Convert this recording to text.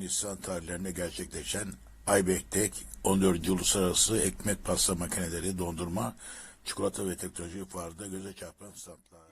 Nisan tarihlerinde gerçekleşen Aybek'tek 14. Uluslararası Ekmek Pasta Makineleri Dondurma, Çikolata ve Teknoloji Fuarı'nda göze çarpan standlar.